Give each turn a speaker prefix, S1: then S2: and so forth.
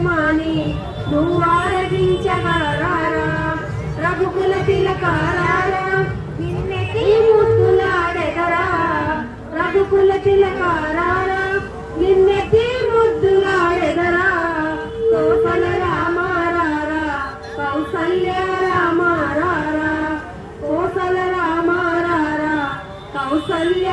S1: ధర్మాన్ని నువ్వారగించగలరా రఘుకుల తిలకారారా? నిన్నెతి ముద్దులాడెదరా రఘుకుల తిలకారారా? నిన్నెతి ముద్దులాడెదరా కోసల రామారారా? కౌసల్య రామారారా? కోసల రామారారా? కౌసల్య